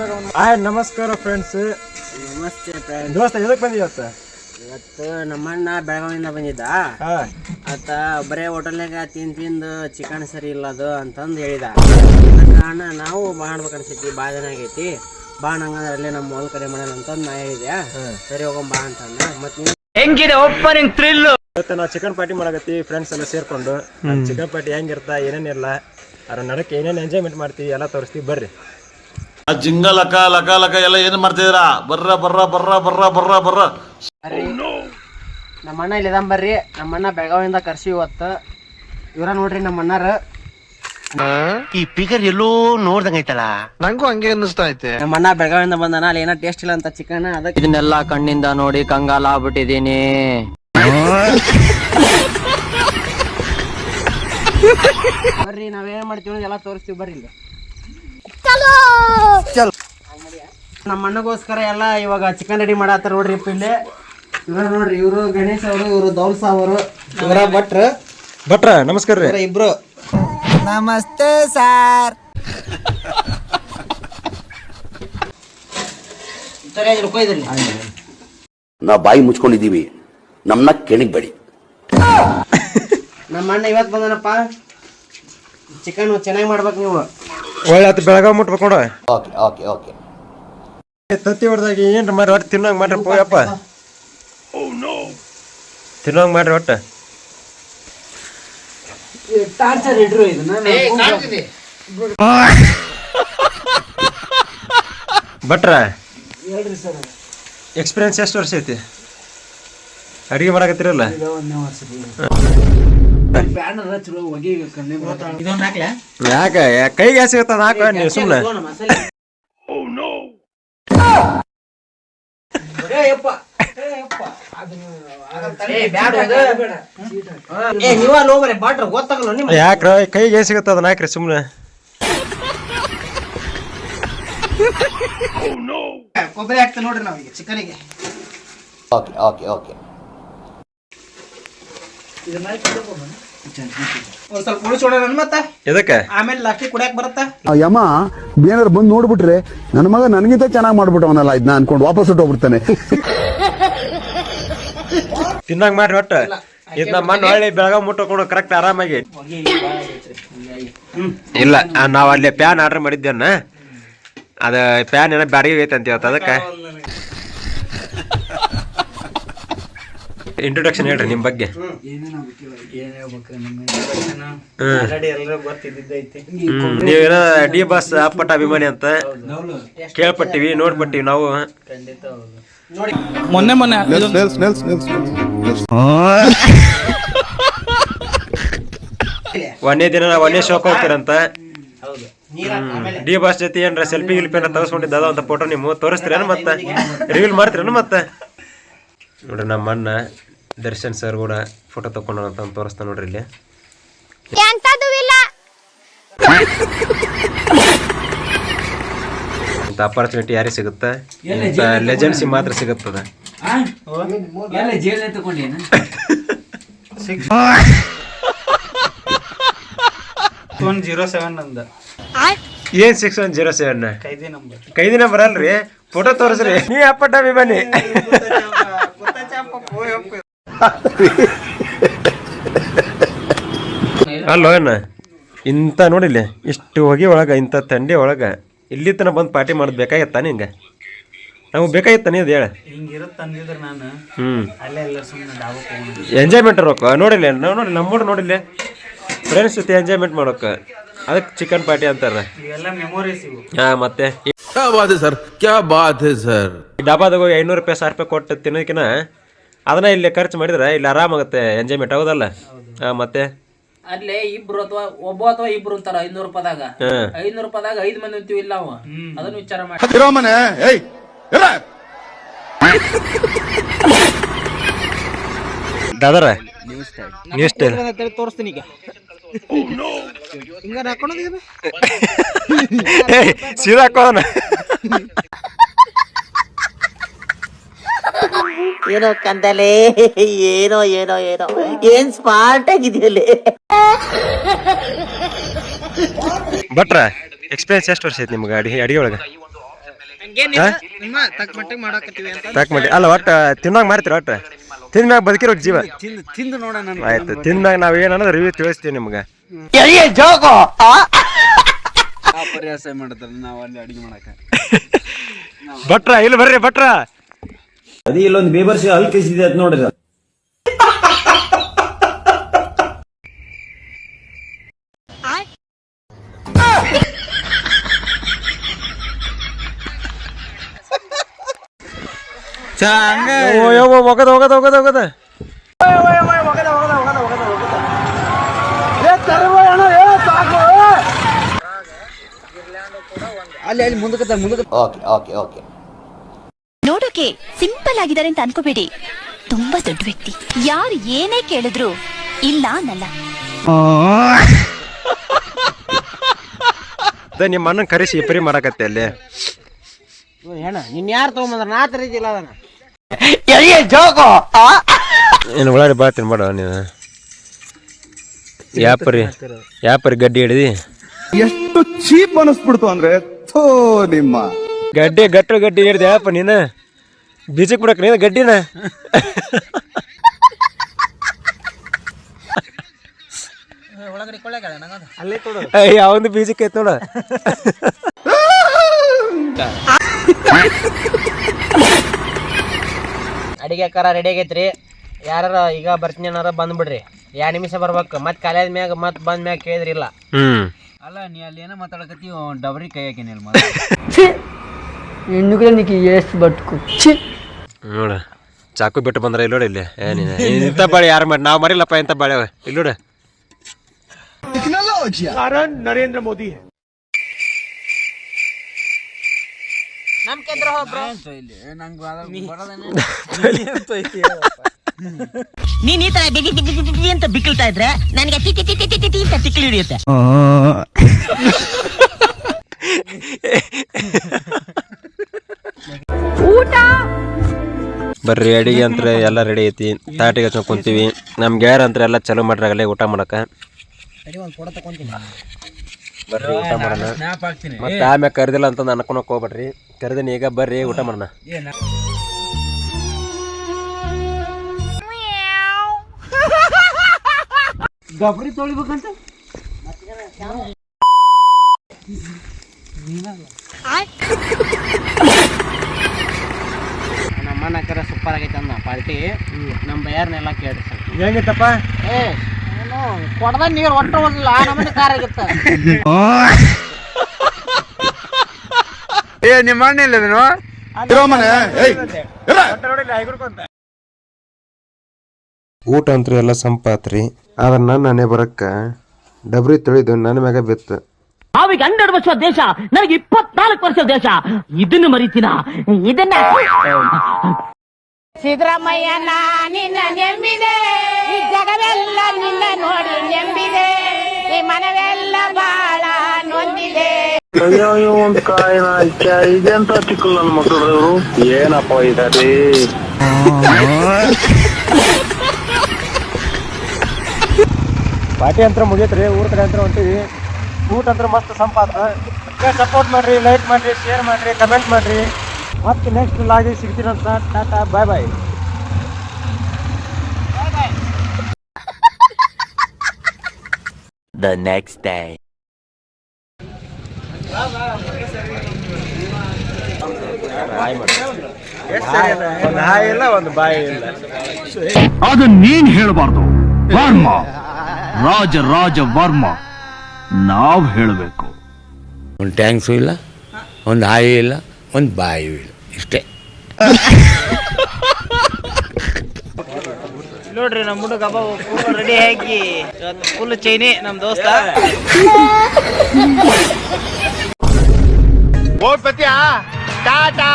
Hi ನಮಸ್ಕಾರ friends ನಮಸ್ತೆ friend ದೋಸ್ತ ಎದಕ್ಕೆ ಬಂದಿ ಇವತ್ತು? ಇವತ್ತು ನಮ್ಮಣ್ಣ ಬೆಳಗಾವಿಯಿಂದ ಬಂದಿದ್ದ. ಹಾ. ಆತ ಬರೇ ಹೋಟೆಲ್ನಾಗ ತಿಂದು ತಿಂದು ಚಿಕನ್ ಸರಿ ಇಲ್ಲ ಅದು ಅಂತಂದು ಹೇಳಿದ. ಕಾರಣ ನಾವು ಮಾಡ್ಬೇಕು ಅನ್ಸೈತಿ ಭಾಳ ಜನ ಆಗೈತಿ. ಬಾ ನಂಗಂದ್ರೆ ಅಲ್ಲೇ ನಮ್ಮ ಹೊಲ ಕಡೆ ಮಾಡೋಣ ಅಂತಂದು ನಾ ಹೇಳಿದೆ. ಸರಿ ಹೋಗೋಣ ಬಾ ಅಂತಂದ. ಮತ್ತೆ ಇವತ್ತು ನಾವು ಚಿಕನ್ ಪಾರ್ಟಿ ಮಾಡಕತ್ತಿ ಫ್ರೆಂಡ್ಸ್ ಎಲ್ಲ ಸೇರ್ಕೊಂಡು. ಚಿಕನ್ ಪಾರ್ಟಿ ಹೆಂಗಿರ್ತಾ ಏನೇನಿಲ್ಲ ಅದ್ರ ನಡಕ್ಕೆ ಏನೇನು ಎಂಜಾಯ್ಮೆಂಟ್ ಮಾಡ್ತೀವಿ ಎಲ್ಲ ತೋರಿಸ್ತೀವಿ ಬರ್ರಿ. ಆ ಜಿಂಗ ಲಕ ಲಕ ಲಕ ಎಲ್ಲ ಏನ್ ಮಾಡ್ತಿದ್ದೀರಾ? ಬರ್ರ ಬರ್ರ ಬರ್ರ ಬರ್ರ ಬರ್ರ ಬರ್ರ. ನಮ್ಮ ಅಣ್ಣ ಇಲ್ಲಿ ಬರ್ರಿ. ನಮ್ಮ ಅಣ್ಣ ಬೆಳಗಾವಿಯಿಂದ ಕರ್ಸಿ ಇವತ್ತು. ಇವ್ರ ನೋಡ್ರಿ ನಮ್ಮ ಅಣ್ಣಾರ ಈ ಫಿಗರ್ ಎಲ್ಲೋ ನೋಡ್ದಂಗೈತಲ್ಲ ನಂಗೂ ಹಂಗೆ ಅನ್ನಿಸ್ತಾ ಐತೆ. ನಮ್ಮ ಅಣ್ಣ ಬೆಳಗಾವಿಯಿಂದ ಬಂದಾನ ಅಲ್ಲಿ ಏನೋ ಟೇಸ್ಟ್ ಇಲ್ಲ ಅಂತ ಚಿಕನ್ ಅದಕ್ಕೆ ಇದನ್ನೆಲ್ಲ ಕಣ್ಣಿಂದ ನೋಡಿ ಕಂಗಾಲ ಆಗ್ಬಿಟ್ಟಿದೀನಿ ಬರ್ರಿ ನಾವೇನ್ ಮಾಡ್ತೀವಿ ಎಲ್ಲ ತೋರಿಸ್ತೀವಿ ಬರ್ರಿ ಇಲ್ಲಿ. ನಮ್ಮ ಅಣ್ಣಗೋಸ್ಕರ ಎಲ್ಲ ಇವಾಗ ಚಿಕನ್ ರೆಡಿ ಮಾಡತ್ತಾರ ನೋಡ್ರಿ ಇಲ್ಲಿ. ಇವ್ರ ನೋಡ್ರಿ ಇವರು ಗಣೇಶ್ ಅವರು ಇವರು ದೌಲ್ಸ ಅವರು. ಇವರ ಭಟ್ರ. ಭಟ್ರ ನಮಸ್ಕಾರ ರೀ. ಇಬ್ರು. ನಮಸ್ತೆ ಸರ್. ನಾ ನಾವು ಬಾಯಿ ಮುಚ್ಕೊಂಡಿದ್ದೀವಿ. ನಮ್ಮನ್ನ ಕೆಣಗಬೇಡಿ ನಮ್ಮ ಅಣ್ಣ ಇವತ್ತು ಬಂದನಪ್ಪ. ಚಿಕನ್ ಚೆನ್ನಾಗಿ ಮಾಡ್ಬೇಕು ನೀವು. ಒಳ್ಳೆ ಆತು ಬೆಳಗಾವ್ ಮುಟ್ಬೇಕು ನೋಡ. ಓಕೆ ಓಕೆ ಓಕೆ ತತ್ತಿ ಹೊಡೆದಾಗ ಏನ್ರ ಮಾಡ್ರಿ ಒಟ್ಟು ತಿನ್ನೋಂಗ್ ಮಾಡ್ರಿ ಪೋಯಪ್ಪ ತಿನ್ನೋಂಗ್ ಮಾಡ್ರಿ ಒಟ್ಟು. ಟಾರ್ಚರ್ ಇಡ್ರು ಇದನ್ನ. ಭಟ್ರ ಎಕ್ಸ್ಪೀರಿಯನ್ಸ್ ಎಷ್ಟು ವರ್ಷ ಐತಿ? ಅಡುಗೆ ಮಾಡಕತ್ತಿರಲ್ಲ? ಯಾಕ? ಕೈಗೆ ಗ್ಯಾಸ್ ಸಿಗತ್ತದ ಹಾಕ ನೀವು ಸುಮ್ಮನೆ ಏ ನೀವ ನಿಮ್ಮ ಯಾಕ್ರ? ಕೈಗೆ ಗ್ಯಾಸ್ ಸಿಗತ್ತ ಅದನ್ನ ಹಾಕ್ರಿ ಸುಮ್ಮನೆ ಕೊಬ್ಬರಿ ಹಾಕ್ತಾ ನೋಡ್ರಿ ನಾವೀಗ ಚಿಕನಿಗೆ. ಓಕೆ ಓಕೆ ಓಕೆ ಒಂದ್ ಸ್ವಲ್ಪ ಉಳಿಸೋಣ ಮತ್ತ. ಎದಕ್ಕೆ? ಆಮೇಲೆ ಲಾಸ್ಟಿಗೆ ಕುಡಿಯಕ್ ಬರುತ್ತಾ. ಆ ಯಮ ಏನಾದ್ರು ಬಂದು ನೋಡ್ಬಿಟ್ರೆ ನನ್ನ ಮಗ ನನಗಿಂತ ಚೆನ್ನಾಗಿ ಮಾಡ್ಬಿಟ್ಟವನಲ್ಲ ಇದನ್ನ ಅನ್ಕೊಂಡು ವಾಪಸ್ ಹೊಟ್ಟೋಗ್ಬಿಡ್ತಾನೆ ತಿನ್ನಂಗ್ ಮಾಡ್ರಿ ಒಟ್ಟ. ಇದ್ ನಮ್ಮ ಮಣ್ಣು ಹೊಳ್ಳಿ ಬೆಳಗ ಮುಟ್ಟಕೊಂಡು ಕರೆಕ್ಟ್ ಆರಾಮಾಗಿ. ಇಲ್ಲ ನಾವು ನಾವ್ ಅಲ್ಲಿ ಪ್ಯಾನ್ ಆರ್ಡರ್ ಮಾಡಿದ್ದೇನ? ಅದ ಪ್ಯಾನ್ ಏನೋ ಬ್ಯಾರಿಗೆ ಐತೆ ಅಂತ ಹೇಳ್ತ ಅದಕ್ಕೆ ಇಂಟ್ರೊಡಕ್ಷನ್ ಹೇಳ್ರಿ ನಿಮ್ಮ ಬಗ್ಗೆ. ನೀವೇನ ಡಿ ಬಾಸ್ ಅಪ್ಪಟ ಅಭಿಮಾನಿ ಅಂತ ಕೇಳ್ಪಟ್ಟಿವಿ ನೋಡ್ಪಟ್ಟಿವಿ ನಾವು. ಮೊನ್ನೆ ಮೊನ್ನೆ ಒಂದೇ ದಿನ ನಾವು ಒಂದೇ ಶೋಕ್ ಹೋಗ್ತೀರಂತ. ಡಿ ಬಾಸ್ ಜೊತೆ ಏನ್ರ ಸೆಲ್ಫಿ ಗಿಲ್ಫಿ ಏನಾರ ತಗಸ್ಕೊಂಡಿದ್ದ? ಅದ ಅಂತ ಫೋಟೋ ನೀವು ತೋರಿಸ್ತೀರೇನು ಮತ್ತೆ? ರಿವೀಲ್ ಮಾಡ್ತೀರೇನು ಮತ್ತೆ? ನೋಡ್ರಿ ನಮ್ಮ ಅಣ್ಣ ದರ್ಶನ್ ಸರ್ ಕೂಡ ಫೋಟೋ ತಗೊಂಡು ಅಂತ ತೋರಿಸ್ತಾ ನೋಡ್ರಿ ಇಲ್ಲಿ. ಇಂಥ ಅಪರ್ಚುನಿಟಿ ಯಾರಿಗೆ ಸಿಗುತ್ತೆ? ಇಂಥ ಲೆಜೆನ್ಸಿ ಮಾತ್ರ ಸಿಗುತ್ತದ? ಒನ್ ಜೀರೋ ಸೆವೆನ್ ಅಂದ. ಏನ್ ಸಿಕ್ಸ್ ಒನ್ ಜೀರೋ ಸೆವೆನ್ ಕೈದಿ ನಂಬರ್. ಕೈದಿ ನಂಬರ್ ಅಲ್ರಿ? ಫೋಟೋ ತೋರಿಸ್ರಿ. ನೀ ಅಪ್ಪಟ ಅಭಿಮಾನಿ. ಅಲ್ಲೋ ಅಣ್ಣ ಇಂಥ ನೋಡಿಲ್ಲ ಇಷ್ಟು ಹೋಗಿ ಒಳಗೆ ಇಂಥ ತಂಡಿ ಒಳಗೆ ಇಲ್ಲಿ ತನಕ ಬಂದು ಪಾರ್ಟಿ ಮಾಡೋದು ಬೇಕಾಗತ್ತಾನೆ ಹಿಂಗೆ ನಮ್ಗೆ ಬೇಕಾಗಿತ್ತಾನೆ ಅದು ಹೇಳ? ಎಂಜಾಯ್ಮೆಂಟ್ ಇರೋಕ? ನೋಡಿಲ್ಲ ನಾವು ನೋಡಿ ನಮ್ಮೂರು ನೋಡಿಲ್ಲ. ಫ್ರೆಂಡ್ಸ್ ಜೊತೆ ಎಂಜಾಯ್ಮೆಂಟ್ ಮಾಡೋಕ. ಅದಕ್ಕೆ ಚಿಕನ್ ಪಾರ್ಟಿ ಅಂತಾರೆ. ಹಾಂ ಮತ್ತೆ? ಕ್ಯಾ ಬಾತ್ ಸರ್? ಕ್ಯಾ ಬಾತ್ ಸರ್? ಡಾಬಾದಾಗ ಹೋಗಿ ಐನೂರು ರೂಪಾಯಿ ಸಾವಿರ ರೂಪಾಯಿ ಕೊಟ್ಟು ತಿನ್ನೋಕಿನ ಅದನ್ನ ಇಲ್ಲಿ ಖರ್ಚು ಮಾಡಿದ್ರೆ ಇಲ್ಲಿ ಆರಾಮಾಗುತ್ತೆ ಎಂಜಾಯ್ಮೆಂಟ್ ಆಗೋದಲ್ಲ. ಹಾಂ ಮತ್ತೆ? ಅಲ್ಲೇ ಇಬ್ರು ಅಥವಾ ಒಬ್ಬ ಅಥವಾ ಇಬ್ರು ಅಂತಾರ ಐನೂರು ರೂಪಾಯಿದಾಗ. ಐನೂರು ರೂಪಾಯಿದಾಗ ಐದು ಮಂದಿ ಅಂತೀವಿ ಇಲ್ಲ ಅವ. ಅದನ್ನ ವಿಚಾರ ಮಾಡಿ. ಮನೆ. ಏಯ್. ದಾದರ ತೋರಿಸ್ತೀನಿ ಈಗ. ಹಿಂಗ ಹಾಕೊಂಡ್ ಸೀದಾ ಹಾಕೋಣ. ಏನೋ ಕಂದಲೆ ಏನೋ ಏನೋ ಏನೋ. ಏನ್ ಸ್ಮಾರ್ಟ್ ಆಗಿದೆಯಲ್ಲೇ ಭಟ್ರ ಎಕ್ಸ್ಪೀರಿಯನ್ಸ್ ಎಷ್ಟು ವರ್ಷ ಐತಿ ನಿಮ್ಗೆ ಅಡಿ ಅಡಿಗೆ ಒಳಗೆ? ತಕ್ಕ ಮಟ್ಟಿಗೆ ಮಾಡಾಕತ್ತೀವಿ ಅಂತ. ಪ್ಯಾಕ್ ಮಾಡಿ ಅಲ್ಲ ಒಟ್ಟು ತಿನ್ನಾಗ ಮಾರ್ತೀರ ಒಟ್ಟು? ತಿಂದ್ಮ್ಯಾಗ ಬದುಕಿರೋ ಜೀವ. ತಿಂದು ತಿಂದು ನೋಡೋಣ ಆಯ್ತು ತಿಂದ್ಮ್ಯಾಗ ನಾವು ಏನನ್ನೋದು ರಿವ್ಯೂ ತಿಳಿಸ್ತೀವಿ ನಿಮ್ಗೆ. ಪ್ರಯಾಸ ಮಾಡಿದ್ರೆ? ನಾವು ಅಲ್ಲಿ ಅಡಿಗೆ ಮಾಡಕ ಭಟ್ರ ಇಲ್ಲಿ ಬರ್ರಿ ಭಟ್ರ. ಅದೇ ಇಲ್ಲೊಂದು ಬೇಬರ್ಸಿ ಅಲ್ಲಿ ಕೇಸಿದೆ ಅದ್ ನೋಡ್ರಿ. ಹೋಗದ ಹೋಗದ ಹೋಗದ ಅಲ್ಲಿ ಅಲ್ಲಿ ಮುಂದಕ್ಕೆ ಮುಂದಕ್ಕೆ. ಓಕೆ ಓಕೆ ಓಕೆ ನೋಡೋಕೆ ಸಿಂಪಲ್ ಆಗಿದ್ದಾರೆ ಅಂತ ಅನ್ಕೋಬೇಡಿ. ತುಂಬಾ ದೊಡ್ಡ ವ್ಯಕ್ತಿ. ಯಾರು ಏನೇ ಕೇಳಿದ್ರು ಇಲ್ಲ ಅನ್ನಲ್ಲ. ಅದೇ ನಿಮ್ಮ ಅಣ್ಣನ ಕರೆಸಿ ಇಬ್ಬರಿ ಮಾಡಕತ್ತೆ ಅಲ್ಲಿ. ಏನ ನಿನ್ ಯಾರು ತಗೊಂಬಂದ್ರ? ನಾ ತರೀತಿಲ್ಲ ಅದನ್ನ. ಏನು ಉಳ್ಳಾಡಿ ಬಾ ತಿನ್ಬೇಡ ನೀನು. ಯಾಪರಿ ಯಾಪರಿ ಗಡ್ಡಿ ಹಿಡಿದಿ? ಎಷ್ಟು ಚೀಪ್ ಅನಿಸ್ಬಿಡ್ತು ಅಂದ್ರೆ ಥೋ ನಿಮ್ಮ. ಗಡ್ಡೆ ಗಟ್ಟ ಗಡ್ಡಿ ಹಿಡಿದ ಯಾಪ ನೀನು? ಬೀಜಕ್ಕೆ ಬಿಡಕ್ ನೀನು ಗಡ್ಡಿನ? ಯಾವೊಂದು ಬೀಜಕ್ಕೆ ಐತ್ ನೋಡ ಅಡಿಗೆ ಕರ ರೆಡಿ ಆಗೈತ್ರಿ. ಯಾರ ಈಗ ಬರ್ತೀನಿ ಏನಾರ ಬಂದ್ಬಿಡ್ರಿ. ಎರಡು ನಿಮಿಷ ಬರ್ಬೇಕು. ಮತ್ತೆ ಕಾಲೇಜ್ ಮ್ಯಾಗ ಮತ್ತೆ ಬಂದ ಮ್ಯಾಗ ಕೇಳಿದ್ರಿ ಇಲ್ಲ ಹ್ಮ್. ಅಲ್ಲ ನೀ ಅಲ್ಲಿ ಏನೋ ಮಾತಾಡಕತ್ತಿ ಡಬರಿ ಕೈ ಹಾಕಿನಿಲ್ಲ ನೋಡ. ಚಾಕು ಬಿಟ್ಟು ಬಂದ್ರೆ ಇಲ್ಲಿ. ನೋಡಿ ಇಲ್ಲಿ ಏನಿದೆ ಇಂಥ ಬಾಳೆ ಯಾರು ಮಾಡಿ ನಾವು ಮರಿಲ್ಲಪ್ಪ ಇಂಥ ಬಾಳೆ ಇಲ್ಲಿ ನರೇಂದ್ರ ಮೋದಿ. ಕೇಂದ್ರ ನೀನ್ ಈ ತರ ಬಿಗಿ ಬಿಗಿ ಬಿಗಿ ಬಿಗಿ ಅಂತ ಬಿಕ್ಕಿಳ್ತಾ ಇದ್ರೆ ನನಗೆ ಅಂತ ತಿಕ್ಲಿ ಹಿಡಿಯುತ್ತೆ. ಬರ್ರಿ ಅಡಿಗೆ ಅಂತ ಎಲ್ಲ ರೆಡಿ ಐತಿ. ತಾಟಿಗೆ ಹಚ್ಕೊಂಡು ಕುಂತೀವಿ. ನಮ್ ಗ್ಯಾರ ಅಂತ ಎಲ್ಲ ಚಲೋ ಮಾಡ್ರಾಗಲ್ಲೇ ಊಟ ಮಾಡಕ ಬರ್ರಿ ಊಟ ಮಾಡೋಣ. ಮತ್ತೆ ಆಮ್ಯಾಗ ಕರೆದಿಲ್ಲ ಅಂತ ಅನ್ಕೊಳಕ್ ಹೋಗ್ಬೇಡ್ರಿ. ಕರೆದಿನಿ ಈಗ ಬರ್ರಿ ಊಟ ಮಾಡೋಣ. ತೊಳಿಬೇಕಂತ? ಅಣ್ಣಕರ ಸೂಪರ್ ಆಗೈತೆ ಅಂದ ಪಾರ್ಟಿ. ನಮ್ಮ ಬಯಾರ್ನೆಲ್ಲ ಕೇಳಿ ಸರ್. ಹೆಂಗಿತ್ತಪ್ಪ ಏ ಏನು ಕೊಡದ ನೀರು ಒಟ್ಟು ಹೋಗಿಲ್ಲ ಆ ನಮ್ಮನೆ ಕಾರ್ ಆಗಿತ್ತ. ಏ ನಿಮ್ಮ ಅಣ್ಣ ಇಲ್ಲ ನೀನು ಊಟ ಅಂತೂ ಎಲ್ಲ ಸಂಪಾತ್ರಿ. ಆದ್ರೆ ನನ್ನ ಮನೆ ಬರಕ್ಕ ಡಬ್ರಿ ತೊಳಿದು ನನ್ನ ಮ್ಯಾಗ ಬಿತ್ತು. ಅವಿಗೆ ಹನ್ನೆರಡು ವರ್ಷ ದೇಶ ನನಗೆ ಇಪ್ಪತ್ನಾಲ್ಕು ವರ್ಷ ದೇಶ. ಇದನ್ನು ಮರಿತೀನ? ಇದನ್ನ ಸಿದ್ದರಾಮಯ್ಯ ನಿನ್ನ ನೆಮ್ಮಿದೆ ಈ ಜಗವೆಲ್ಲ ನಿನ್ನ ನೋಡಿ ನೆಂಬಿದೆ. ಈ ಮನವೆಲ್ಲ ಬಾಳ ನೊಂದಿದೆ. ಏನಪ್ಪ ಇದಾರೆ? ಪಾರ್ಟಿ ಅಂತ ಮುಗಿಯತ್ರಿ ಊರ ಕಡೆ ಅಂತ ಹೊಂಟಿವಿ. ಊಟ ಅಂದ್ರೆ ಮಸ್ತ್ ಸಂಪಾತ. ಸಪೋರ್ಟ್ ಮಾಡ್ರಿ ಲೈಕ್ ಮಾಡ್ರಿ ಶೇರ್ ಮಾಡ್ರಿ ಕಮೆಂಟ್ ಮಾಡ್ರಿ. ಮತ್ತೆ ನೆಕ್ಸ್ಟ್ ಲಾಗಿ ಸಿಗ್ತೀರಂತ tata bye bye The next day. ಒಂದು ಹಾಯ್ ಇಲ್ಲ ಒಂದು ಬಾಯಿ ಇಲ್ಲ ಅದು ನೀನ್ ಹೇಳಬಾರ್ದು. ವರ್ಮ. ರಾಜ ರಾಜ ವರ್ಮ. ನಾವ್ ಹೇಳಬೇಕು. ಒಂದು ಟ್ಯಾಂಕ್ಸು ಇಲ್ಲ ಒಂದು ಹಾಯಿ ಇಲ್ಲ ಒಂದು ಬಾಯಿ ಇಲ್ಲ ಇಷ್ಟೇ. ನೋಡ್ರಿ ನಮ್ಮ ಹುಡುಗ ಫುಲ್ ರೆಡಿ ಆಗಿ ಫುಲ್ ಚೈನಿ ನಮ್ಮ ದೋಸ್ತ. ಟಾಟಾ.